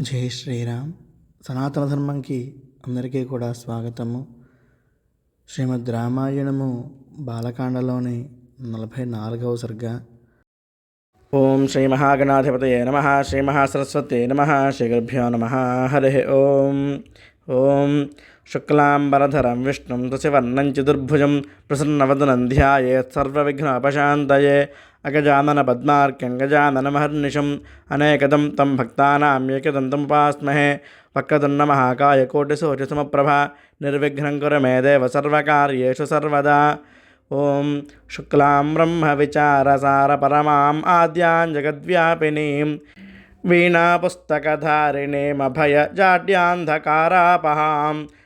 జై శ్రీరామ్. సనాతన ధర్మంకి అందరికీ కూడా స్వాగతము. శ్రీమద్ రామాయణము బాలకాండలోని నలభై నాలుగవ సర్గ. ఓం శ్రీ మహాగణాధిపతయే నమ. శ్రీ మహాసరస్వతే నమ. శ్రీ గురుభ్యో నమ. హరి ఓం. ఓం. శుక్లాంబరధరం విష్ణుం తుసివర్ణం చతుర్భుజం ప్రసన్నవదనం ధ్యాయేత్ సర్వవిఘ్నోపశాంతయే అగజానన పద్మార్క్యం గజాననమహర్నిశం అనేకదం తం భక్తానాం ఏకదంతముపాస్మహే వక్రదున్న మహాకాయ కోటిశోచసమప్రభ నిర్విఘ్నం కురు మే దేవ సర్వకార్యేషు సర్వదా ఓం శుక్లాం బ్రహ్మ విచారసార పరమాం ఆద్యాం జగద్వ్యాపినీం వీణాపుస్తకధారిణీమభయ జాడ్యాంధకారాపహాం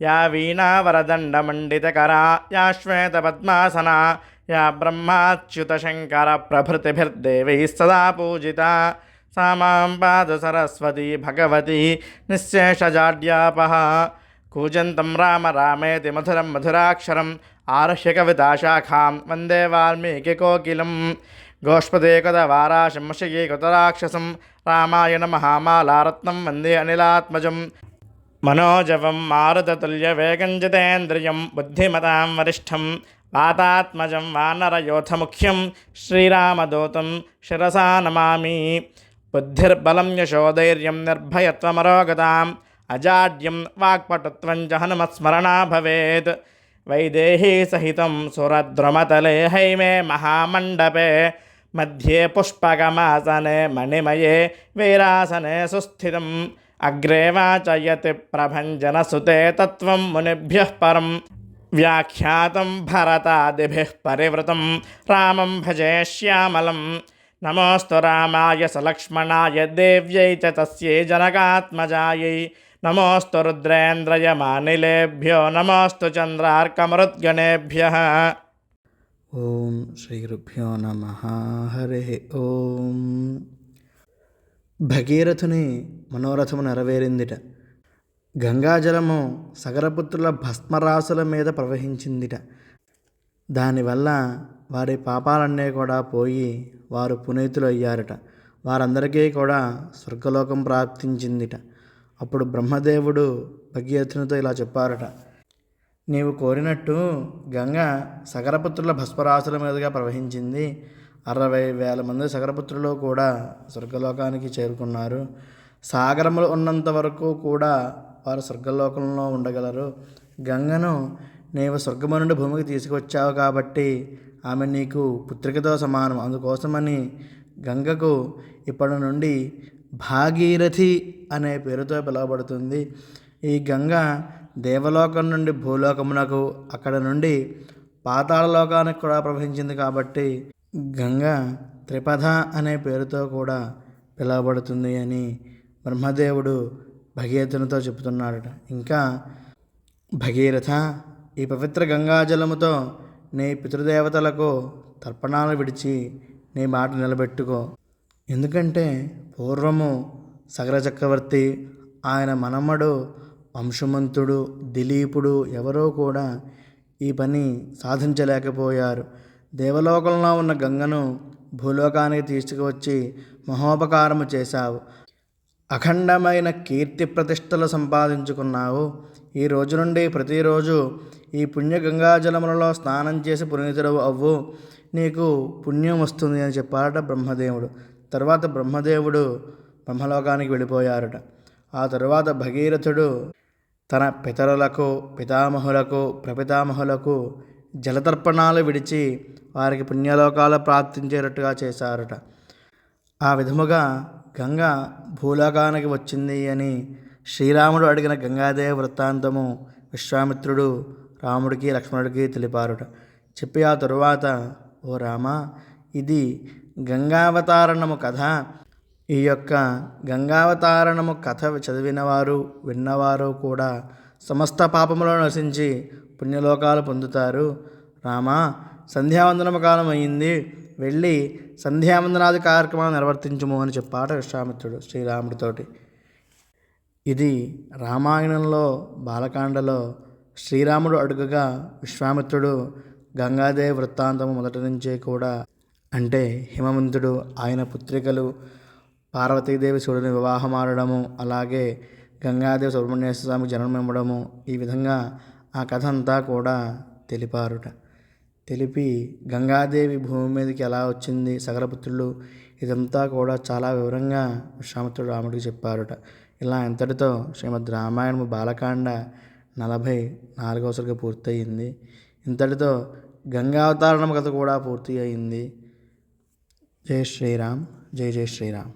యా వీణావరదండమండితకరా యా శ్వేత శ్వేతపద్మాసనా యా బ్రహ్మాచ్యుతశంకర ప్రభృతిభిర్దేవైः సదా పూజిత. సా మాం పాదు సరస్వతి భగవతి నిశ్శేషజాడ్యాపహ కూజంతం రామ రామేతి మధురం మధురాక్షరం ఆరుష్య కవితాశాఖాం వందే వాల్మీకి కోకిలం. గోష్పదేకద వారాశంశయీ కృతరాక్షసం రామాయణ మహామాలారత్నం వందే అనిలాత్మజం. మనోజవం మారుతతుల్య వేగంజితేంద్రియం బుద్ధిమతాం వరిష్టం వాతాత్మజం వానరయోధముఖ్యం శ్రీరామదూతం శిరసా నమామి. బుద్ధిర్బలం యశోధైర్యం నిర్భయత్వమరోగతాం అజాడ్యం వాక్పటుత్వం చ హనుమస్మరణా భవేత్. వైదేహీ సహితం సురద్రుమతలే హైమే మహామండపే. మధ్యే పుష్పగమాసనే మణిమయే వీరాసనే సుస్థితం అగ్రేవాచయతి ప్రభంజనసుతే తత్వం మునిభ్య పరం వ్యాఖ్యాతం భరతాదిభి పరివృతం రామం భజే శ్యామలం నమోస్తు రామాయ సలక్ష్మణాయ దేవ్యై చ తస్యై జనకాత్మజాయై నమోస్తు రుద్రేంద్రయమానిలేభ్యో నమోస్తు చంద్రార్కమరుద్గణేభ్య ఓం శ్రీ గురుభ్యో నమ హరి ఓం భగీరథుని మనోరథము నెరవేరిందిట. గంగాజలము సగరపుత్రుల భస్మరాశుల మీద ప్రవహించిందిట. దానివల్ల వారి పాపాలన్నీ కూడా పోయి వారు పునీతులు అయ్యారట వారందరికీ కూడా స్వర్గలోకం ప్రాప్తించిందిట. అప్పుడు బ్రహ్మదేవుడు భగీరథునితో ఇలా చెప్పారట. నీవు కోరినట్టు గంగ సగరపుత్రుల భస్మరాశుల మీదుగా ప్రవహించింది. అరవై వేల మంది సగరపుత్రులు కూడా స్వర్గలోకానికి చేరుకున్నారు. సాగరములు ఉన్నంత వరకు కూడా వారు స్వర్గలోకంలో ఉండగలరు. గంగను నీవు స్వర్గము నుండి భూమికి తీసుకొచ్చావు కాబట్టి ఆమె నీకు పుత్రికతో సమానం. అందుకోసమని గంగకు ఇప్పటి నుండి భాగీరథి అనే పేరుతో పిలువబడుతుంది. ఈ గంగ దేవలోకం నుండి భూలోకమునకు అక్కడ నుండి పాతాళలోకానికి కూడా ప్రవహించింది కాబట్టి గంగ త్రిపథ అనే పేరుతో కూడా పిలువబడుతుంది అని బ్రహ్మదేవుడు భగీరథునితో చెబుతున్నాడట. ఇంకా భగీరథ ఈ పవిత్ర గంగాజలముతో నీ పితృదేవతలకు తర్పణాలు విడిచి నీ మాట నిలబెట్టుకో. ఎందుకంటే పూర్వము సగర చక్రవర్తి ఆయన మనమడు వంశమంతుడు దిలీపుడు ఎవరో కూడా ఈ పని సాధించలేకపోయారు. దేవలోకంలో ఉన్న గంగను భూలోకానికి తీసుకువచ్చి మహోపకారము చేశావు. అఖండమైన కీర్తి ప్రతిష్టలు సంపాదించుకున్నావు. ఈ రోజు నుండి ప్రతిరోజు ఈ పుణ్య గంగాజలములలో స్నానం చేసి పునీతుడు అవ్వు. నీకు పుణ్యం వస్తుంది అని చెప్పారట బ్రహ్మదేవుడు. తర్వాత బ్రహ్మదేవుడు బ్రహ్మలోకానికి వెళ్ళిపోయారట. ఆ తరువాత భగీరథుడు తన పితరులకు పితామహులకు ప్రపితామహులకు జలతర్పణాలు విడిచి వారికి పుణ్యలోకాలు ప్రాప్తించేటట్టుగా చేశారట. ఆ విధముగా గంగ భూలోకానికి వచ్చింది అని శ్రీరాముడు అడిగిన గంగాదేవి వృత్తాంతము విశ్వామిత్రుడు రాముడికి లక్ష్మణుడికి తెలిపారుట. చెప్పి ఆ తరువాత ఓ రామ ఇది గంగావతారణము కథ. ఈ యొక్క గంగావతారణము కథ చదివినవారు విన్నవారు కూడా సమస్త పాపములను నశించి పుణ్యలోకాలు పొందుతారు. రామా సంధ్యావందనం కాలం అయింది వెళ్ళి సంధ్యావందనాది కార్యక్రమాలు నిర్వర్తించుము అని చెప్పాట విశ్వామిత్రుడు శ్రీరాముడితోటి. ఇది రామాయణంలో బాలకాండలో శ్రీరాముడు అడుగగా విశ్వామిత్రుడు గంగాదేవి వృత్తాంతము మొదటి నుంచే కూడా అంటే హిమవంతుడు ఆయన పుత్రికలు పార్వతీదేవి శివుడిని వివాహమాడడము అలాగే గంగాదేవి సుబ్రహ్మణ్యేశ్వర స్వామికి జన్మమివ్వడము ఈ విధంగా ఆ కథ అంతా కూడా తెలిపారుట. తెలిపి గంగాదేవి భూమి మీదకి ఎలా వచ్చింది సగరపుత్రులు ఇదంతా కూడా చాలా వివరంగా విశ్వామిత్రుడు రాముడికి చెప్పారుట. ఇలా ఇంతటితో శ్రీమద్ రామాయణము బాలకాండ నలభై నాలుగవ సరికి పూర్తయింది. ఇంతటితో గంగావతారణం కథ కూడా పూర్తి అయింది. జై శ్రీరామ్ జై జై శ్రీరామ్.